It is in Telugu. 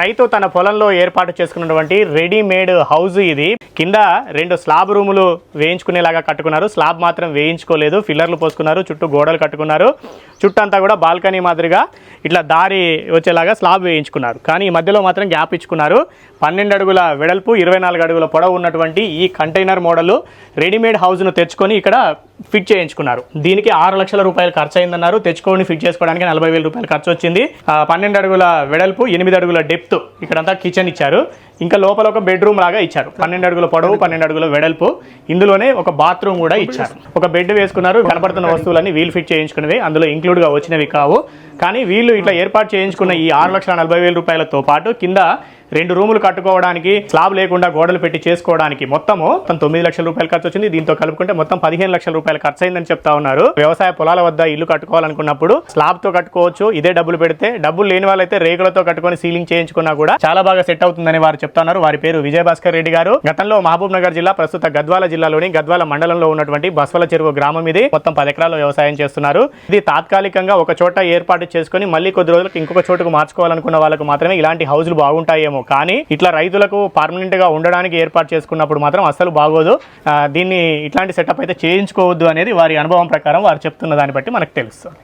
రైతు తన పొలంలో ఏర్పాటు చేసుకున్నటువంటి రెడీమేడ్ హౌస్ ఇది. కింద రెండు స్లాబ్ రూములు వేయించుకునేలాగా కట్టుకున్నారు. స్లాబ్ మాత్రం వేయించుకోలేదు. ఫిల్లర్లు పోసుకున్నారు. చుట్టూ గోడలు కట్టుకున్నారు. చుట్టంతా కూడా బాల్కనీ మాదిరిగా ఇట్లా దారి వచ్చేలాగా స్లాబ్ వేయించుకున్నారు. కానీ ఈ మధ్యలో మాత్రం గ్యాప్ ఇచ్చుకున్నారు. పన్నెండు అడుగుల వెడల్పు ఇరవై నాలుగు అడుగుల పొడవు ఉన్నటువంటి ఈ కంటైనర్ మోడల్ రెడీమేడ్ హౌస్ను తెచ్చుకొని ఇక్కడ ఫిట్ చేయించుకున్నారు. దీనికి ఆరు లక్షల రూపాయలు ఖర్చు అయిందన్నారు తెచ్చుకొని ఫిట్ చేసుకోవడానికి నలభై వేల రూపాయలు ఖర్చు వచ్చింది పన్నెండు అడుగుల వెడల్పు ఎనిమిది అడుగుల డెప్త్ ఇక్కడంతా కిచెన్ ఇచ్చారు. ఇంకా లోపల ఒక బెడ్రూమ్ లాగా ఇచ్చారు. పన్నెండు అడుగుల పొడవు పన్నెండు అడుగుల వెడల్పు. ఇందులోనే ఒక బాత్రూమ్ కూడా ఇచ్చారు. ఒక బెడ్ వేసుకున్నారు. కనపడుతున్న వస్తువులన్నీ వీల్ ఫిట్ చేయించుకునేవి అందులో ఇంక్లూడ్గా వచ్చినవి కావు. కానీ వీళ్ళు ఇట్లా ఏర్పాటు చేయించుకున్న ఈ ఆరు లక్షల నలభై వేల రూపాయలతో పాటు కింద రెండు రూములు కట్టుకోవడానికి స్లాబ్ లేకుండా గోడలు పెట్టి చేసుకోవడానికి మొత్తము మొత్తం తొమ్మిది లక్షల రూపాయలు ఖర్చు వచ్చింది. దీంతో కలుపుకుంటే మొత్తం పదిహేను లక్షల రూపాయలు ఖర్చు అయిందని చెప్తా ఉన్నారు. వ్యవసాయ పొలాల వద్ద ఇల్లు కట్టుకోవాలనుకున్నప్పుడు స్లాబ్తో కట్టుకోవచ్చు ఇదే డబ్బులు పెడితే డబ్బులు లేని వాళ్ళైతే రేకులతో కట్టుకొని సీలింగ్ చేయించుకున్నా కూడా చాలా బాగా సెట్ అవుతుందని వారు చెప్తున్నారు వారి పేరు విజయభాస్కర్ రెడ్డి గారు. గతంలో మహబూబ్ నగర్ జిల్లా ప్రస్తుత గద్వాల జిల్లాలోని గద్వాల మండలంలో ఉన్నటువంటి బస్వల చెరువు గ్రామం ఇది. మొత్తం పది ఎకరాల్లో వ్యవసాయం చేస్తున్నారు. ఇది తాత్కాలికంగా ఒక చోట ఏర్పాటు చేసుకొని మళ్ళీ కొద్ది రోజులకు ఇంకొక చోటుకు మార్చుకోవాలనుకున్న వాళ్ళకు మాత్రమే ఇలాంటి హౌజులు బాగుంటాయేమో కానీ ఇట్లా రైతులకు పర్మనెంట్గా ఉండడానికి ఏర్పాటు చేసుకున్నప్పుడు మాత్రం అస్సలు బాగోదు. దీన్ని ఇట్లాంటి సెటప్ అయితే చేయించుకోవద్దు అనేది వారి అనుభవం ప్రకారం వారు చెప్తున్న దాన్ని బట్టి మనకు తెలుస్తుంది.